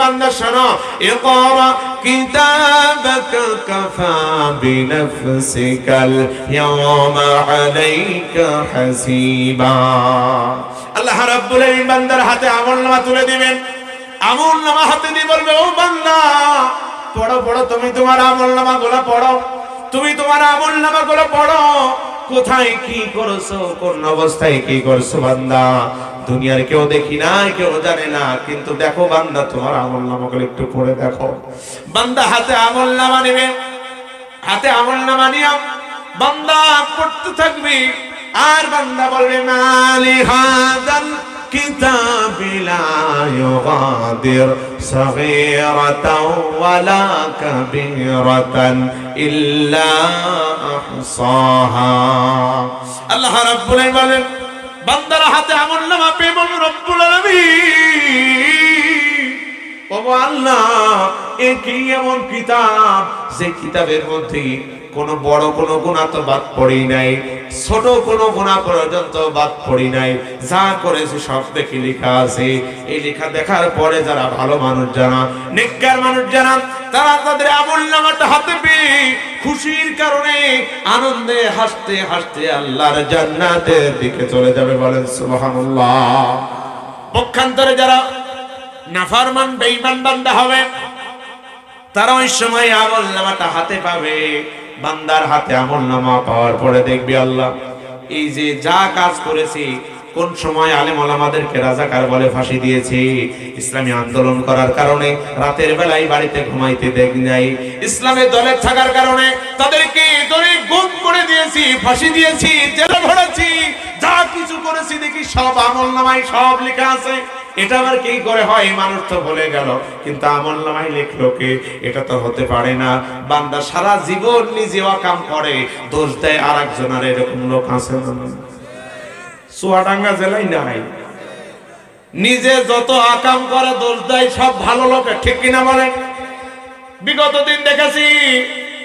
বান্দা, শোনো। ইকরা কিতাবাকা কাফা বিনফসিকাল ইয়াওমা আলাইকা হাসিবা। আল্লাহ রাব্বুল আলামিন বান্দার হাতে আমলনামা তুলে দিবেন। আমলনামা হাতে দিয়ে বলবে, ও বান্দা, পড়ো পড়ো, তুমি তোমার আমলনামা গুলো পড়ো। তুমি তোমার আমলনামা গুলো পড়ো। কোথায় কি করছ? কোন অবস্থায় কি করছ বান্দা? দুনিয়ার কেউ দেখি না কেউ জানে না। কিন্তু দেখো বান্দা, তোমার আমল নামাগুলো একটু পড়ে দেখো। বান্দা, হাতে আমল নামা নেবে। হাতে আমল নামা নিয়ে বান্দা, পড়তে থাকবে। আর বান্দা বলবে মালি হাদাল লা ইউগাদির সাগীরাতাও ওয়ালা কাবীরাতান ইল্লা আহসাহা। আল্লাহ রাব্বুল আলামিন বলেন বান্দার হাতে আমল নামা পেয়ে রব্বুল আলামিন ওগো আল্লাহ এ এমন কিতাব? যে কিতাবের মধ্যে কোনো বড় কোনো গুণা তো বাদ পড়ি নাই, ছোট গুণা পর্যন্ত বাদ পড়ি নাই। যা করেছে সব লেখা আছে। এই লেখা দেখার পরে যারা ভালো মানুষ জানা মানুষ তারা তাদের আমল নামাটা হাতে পেয়ে খুশির কারণে আনন্দে হাসতে হাসতে আল্লাহর জান্নাতের দিকে চলে যাবে বলেন পক্ষান্তরে যারা নাফারমান বান্দা হবে তারা ওই সময় আমল নামাটা হাতে পাবে। বান্দার হাতে আমল নামা পাওয়ার পরে দেখবি আল্লাহ, এই যে যা কাজ করেছি, কোন সময় আলেম আলামাদেরকে রাজাকার বলে ফাঁসি দিয়েছি, ইসলামী আন্দোলন করার কারণে, রাতের বেলায় বাড়িতে ঘুমাইতে দেখ নাই ইসলামের দলে থাকার কারণে তাদেরকে দলে গুম করে দিয়েছি, ফাঁসি দিয়েছি, জেলে ভরেছি, যা কিছু করেছি দেখি সব আমল নামায় সব লেখা আছে। এটা আবার কি করে হয়? মানুষ তো বলে গেল। কিন্তু আমল নামাই লেখলো কে? এটা তো হতে পারে না। বান্দা সারা জীবন নিজে অকাম করে, দোষ দেয় আর একজনের এরকম লোক আছে? চুয়াডাঙ্গা জেলায় নাই। নিজে যত আকাম করে, দোষ দেয়, সব ভালো লোকে, ঠিক কিনা বলেন? বিগত দিন দেখেছি,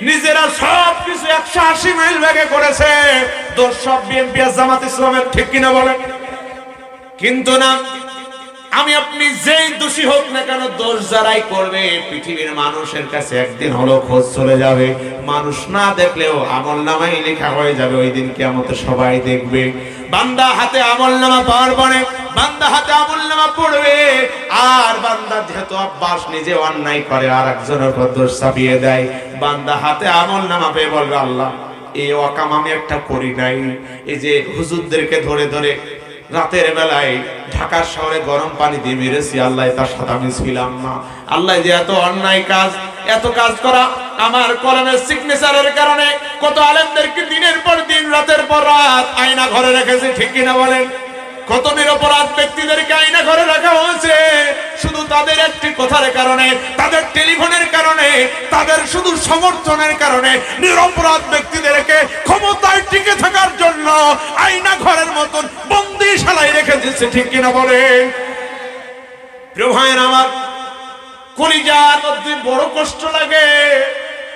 নিজেরা সব কিছু একশো আশি মাইল ব্যাগে করেছে। দোষ সব বিএনপি জামাত ইসলামের, ঠিক কিনা বলেন? কিন্তু না আমি আপনি যেই দোষী হোক না কেন দোষ যারাই করবে, পৃথিবীর মানুষের কাছে একদিন হলো খোঁজ চলে যাবে। মানুষ না দেখলেও আমল নামাই লেখা হয়ে যাবে, ওই দিন কেমতে সবাই দেখবে। বান্দা হাতে আমল নামা পাওয়ার পরে, বান্দা হাতে আমল নামা পড়বে। আর বান্দা যেহেতু আব্বাস নিজে অন্যায় করে আর একজনের উপর দোষ চাপিয়ে দেয়। বান্দা হাতে আমল নামা পেয়ে বলবে, আল্লাহ, এই অকাম আমি একটা করি নাই। এই যে হুজুরদেরকে ধরে ধরে রাতের বেলায় ঢাকার শহরে গরম পানি দিয়ে মেরেছি, আল্লাহ তার সাথে আমি ছিলাম না। আল্লাহ যে এত অন্যায় কাজ, এত কাজ করা আমার কলমের সিগনেচারের কারণে কত আলেমদেরকে দিনের পর দিন, রাতের পর রাত আয়না ঘরে রেখেছি, ঠিক কিনা বলেন? কত নিরপরাধ ব্যক্তিদেরকে আইনা ঘরে রাখা হয়েছে? শুধু তাদের একটি কথার কারণে, তাদের টেলিফোনের কারণে, তাদের শুধু সমর্থনের কারণে নিরপরাধ ব্যক্তিদেরকে ক্ষমতায় টিকে থাকার জন্য আইনা ঘরের মতন বন্দিশালায় রেখে দিচ্ছে ঠিক কিনা বলে? প্রিয় ভাইয়ের আমার, কলিজার মধ্যে বড় কষ্ট লাগে।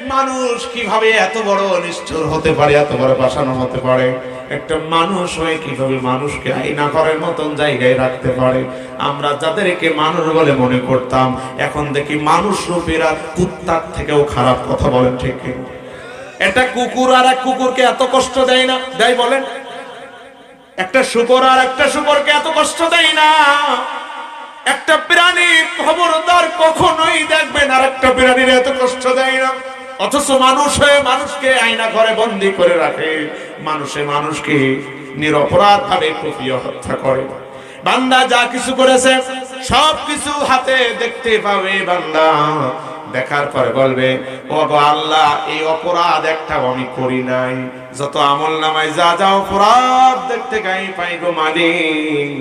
মানুষ কীভাবে এত বড় নিষ্ঠুর হতে পারে, এত বড় বাসানো হতে পারে? একটা মানুষ হয়ে কীভাবে মানুষকে আইনা করার মতন জায়গায় রাখতে পারে? আমরা যাদেরকে মানুষ বলে মনে করতাম, এখন দেখি মানুষ রূপেরা কুত্তার থেকেও খারাপ কথা বলেন ঠিক কি? একটা কুকুর আর এক কুকুরকে এত কষ্ট দেয় না, দেয় বলেন? একটা শুকর আর একটা শুকরকে এত কষ্ট দেয় না। একটা প্রাণী খবরদার কখনোই দেখবেন আর একটা প্রাণীর এত কষ্ট দেয় না। অথচ মানুষ মানুষকে আয়না ঘরে বন্দি করে রাখে। মানুষে মানুষকে নিরপরাধ ভাবে কুপিয়ে হত্যা করে। বান্দা যা কিছু করেছে, সব কিছু হাতে দেখতে পাবে বান্দা। দেখার পরে বলবে ও আল্লাহ, এই অপরাধ একটা আমি করি নাই। যত আমল নামায় যা যা অপরাধ দেখতে গাই পাই গো মালিক,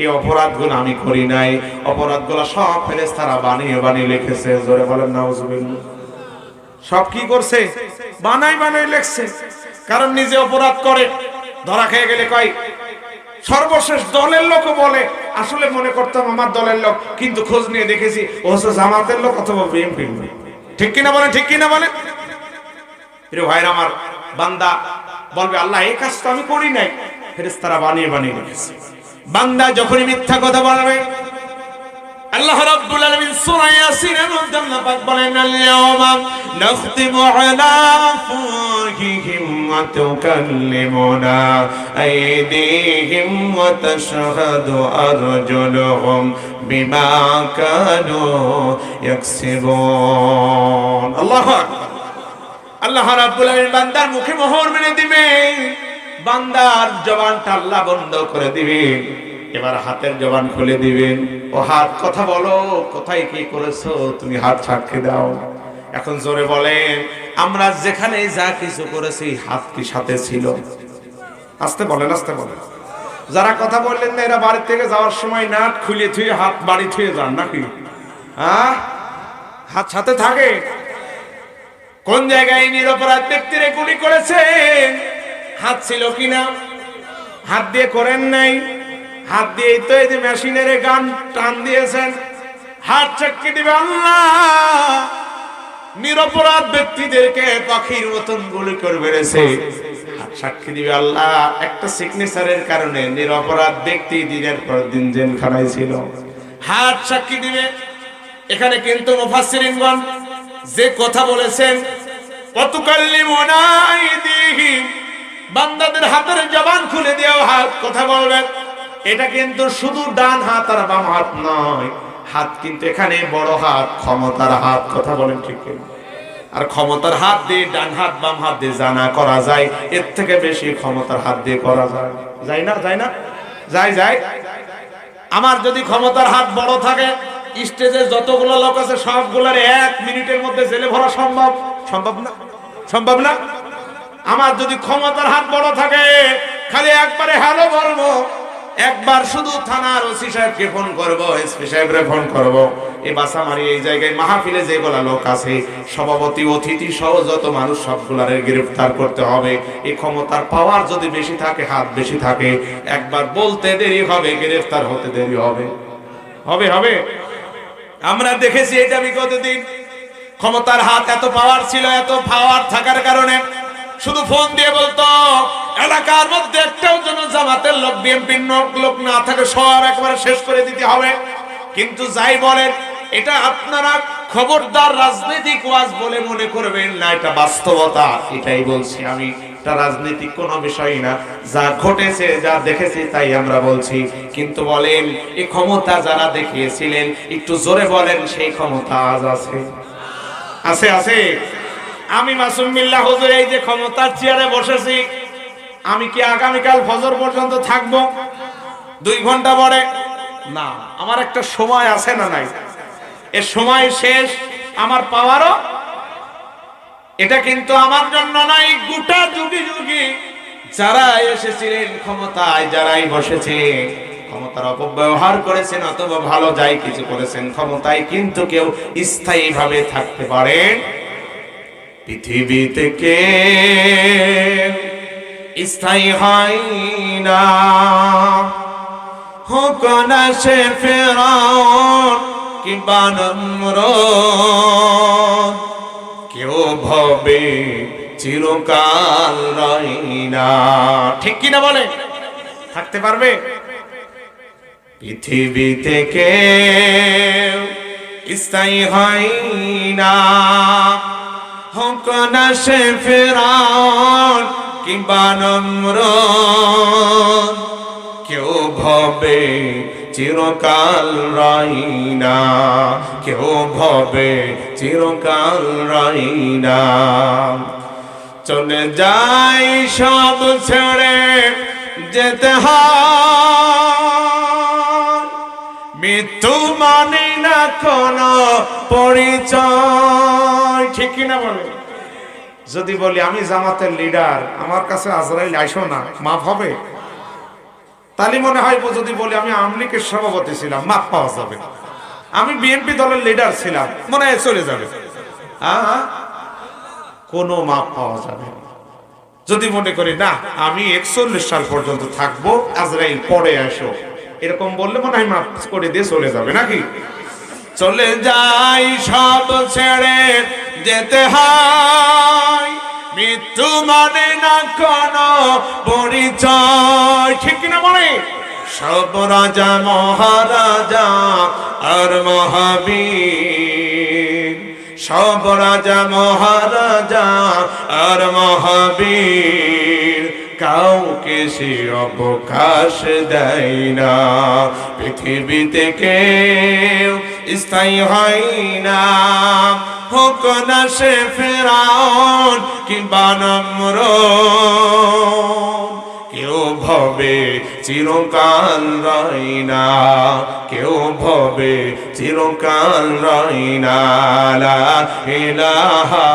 এই অপরাধগুলো আমি করি নাই। অপরাধগুলো সব ফেরেশতারা বানিয়ে বানিয়ে লিখেছে। জোরে বলেন, নাউজুবিল্লাহ। সব কি করছে? বানাই বানাই লেখছে। কারণ নিজে অপরাধ করে। ধরা খেয়ে গেলে কয়? সর্বশেষ দলের লোক বলে, আসলে মনে করতাম আমার দলের লোক, কিন্তু খোঁজ নিয়ে দেখেছি, ও হচ্ছে জামাতের লোক অথবা বিএনপি ঠিক কিনা বলে ঠিক কিনা বলে প্রিয় ভাইরা আমার, বান্দা বলবে, আল্লাহ, এই কাজ তো আমি করি নাই। ফেরেশতারা বানিয়ে বানিয়ে রেখেছে বান্দা যখনই মিথ্যা কথা বলবে আল্লাহ রাব্বুল আলামিন সূরা ইয়াসিনের মধ্যে আল্লাহ পাক বলেন আল-ইয়াওমা নাখতিমু আলা আফওয়াহিহিম ওয়া তুকাল্লিমুনা আইদিহিম ওয়া তাশহাদু আরজুলুহুম বিমা কানু ইয়াকসিবুন। আল্লাহু আকবার। আল্লাহ রাব্বুল আলামিন বান্দার মুখে মোহর মেনে দিবে বান্দার জবানটা আল্লাহ বন্ধ করে দিবে এবার হাতের জবান খুলে দিবেন। ও হাত, কথা বলো, কোথায় কি করেছ? তুমি হাত সাক্ষী দাও। এখন জোরে বলেন, আমরা যেখানে যা কিছু করেছি, হাত কি সাথে ছিল? আসতে বলেন আসতে বলেন। যারা কথা বললেন না, এরা বাড়ি থেকে যাওয়ার সময় নাট খুলে থুয়ে হাত বাড়ি থুয়ে যান নাকি? হ্যাঁ হাত সাথে থাকে? কোন জায়গায় নিরপরাধ ব্যক্তিরে গুলি করেছে হাত ছিল কিনা? হাত দিয়ে করেন নাই? হাত দিয়ে তো এই যে মেশিনের গান টান দিয়েছেন। হাত চাকরি দিবে আল্লাহ। নিরপরাধ ব্যক্তিদেরকে পাখির মতন গুলি করে বেড়েছে সাক্ষী দিবে আল্লাহ। একটা সিগনেচারের কারণে নিরপরাধ ব্যক্তি দিনের পর দিন জেলখানায় ছিল। হাত সাক্ষী দিবে। এখানে কিন্তু মুফাসসিরিনগণ যে কথা বলেছেন কতকাল্লিমুনা আইদিহিম। বান্দাদের হাতের জবান খুলে দিয়েও হাত কথা বলবেন। এটা কিন্তু শুধু ডান হাত আর বাম হাত নয়। হাত কিন্তু এখানে বড় হাত, ক্ষমতার হাত, কথা বলেন ঠিক আর ক্ষমতার হাত দিয়ে ডান হাত, বাম হাত দিয়ে জানা করা যায়, এর থেকে বেশি ক্ষমতার হাত দিয়ে করা যায়। যায় না যায় না? যায় যায়। আমার যদি ক্ষমতার হাত বড় থাকে, স্টেজে যতগুলো লোক আছে, সবগুলোর এক মিনিটের মধ্যে জেলে ভরা সম্ভব? সম্ভব না? সম্ভব না? আমার যদি ক্ষমতার হাত বড় থাকে, খালি একবারে হ্যালো বলব একবার শুধু থানার ওসি সাহেবকে ফোন করব, এসপি সাহেবরে ফোন করব। এই বাসামারি, এই জায়গায় মাহফিলে যেগুলা লোক আছে, সভাপতি, অতিথি সহ যত মানুষ সবগুলারে গ্রেফতার করতে হবে। এই ক্ষমতার পাওয়ার যদি বেশি থাকে, হাত বেশি থাকে, একবার বলতে দেরি হবে, গ্রেফতার হতে দেরি হবে। হবে হবে। আমরা দেখেছি এটা বিগত দিন ক্ষমতার হাত এত পাওয়ার ছিল, এত পাওয়ার থাকার কারণে শুধু ফোন দিয়ে বলতো এলাকার মধ্যে একটাও যেন জামাতের লোক, বিএনপির লোক না থাকে সব একবারে শেষ করে দিতে হবে। কিন্তু যাই বলেন, এটা আপনারা খবরদার রাজনৈতিক ওয়াজ বলে মনে করবেন না, এটা বাস্তবতা, এটাই বলছি আমি। এটা রাজনৈতিক কোনো বিষয় না, যা ঘটেছে, যা দেখেছি, তাই আমরা বলছি। কিন্তু বলেন, এই ক্ষমতা যারা দেখিয়েছিলেন, একটু জোরে বলেন, সেই ক্ষমতা আজ আছে। আছে আছে। আমি মাসুম বিল্লাহ হুজুর এই যে ক্ষমতার চেয়ারে বসেছি আমি কি আগামীকাল ফজর পর্যন্ত থাকব? দুই ঘণ্টা পরে? না, আমার একটা সময় আছে না নাই। এর সময় শেষ, আমার পাওয়ারও এটা কিন্তু আমার জন্য নাই, গোটা যুগে যুগে যারা এসেছিলেন ক্ষমতায়, যারাই বসেছে ক্ষমতার অপব্যবহার করেছেন, অথবা ভালো যাই কিছু করেছেন, ক্ষমতায় কিন্তু কেউ স্থায়ী ভাবে থাকতে পারেন। পৃথিবীতে কে স্থায়ী হয় না। হোক না সে ফেরাউন কিংবা কেউ ভবে চিরকাল রই না। ঠিক কিনা বলে? থাকতে পারবে? পৃথিবী থেকে স্থায়ী হয় না। হোক না সে ফেরাউন কিংবা নমরুদ কেউ ভবে চিরকাল রাই না। কেউ ভবে চিরকাল রাই না। চলে যাই সব ছেড়ে যেতে মৃত্যু মানে না কোন পরিচয়। ঠিক কিনা বলে? যদি বলি, আমি জামাতের লিডার আমার কাছে আজরাইল আইসো না, মাফ হবে? তাহলে মনে হয় যদি বলি, আমি আমলিকের সভাপতি ছিলাম, মাপ পাওয়া যাবে। আমি বিএনপি দলের লিডার ছিলাম, মনে হয় চলে যাবে। কোনো মাপ পাওয়া যাবে যদি মনে করি, না, আমি একচল্লিশ সাল পর্যন্ত থাকব, আজরাইল পরে আসো। এরকম বললে মনে হয় মাপ করে দিয়ে চলে যাবে, নাকি? চলে যাই সব ছেড়ে যেতে হয়। মৃত্যু মানে না কোন পরিচয়। ঠিক না মনে সব রাজা, মহারাজা আর মহাবীর। সব রাজা, মহারাজা আর মহাবীর। কাউকে সে অবকাশ দেয় না। পৃথিবীতে কেউ স্থায়ী হয় না। হোক না সে ফেরাউন কিংবা নম্র কেউ ভবে চিরকাল রই না। কেউ ভবে চিরকাল রই না। ইলাহা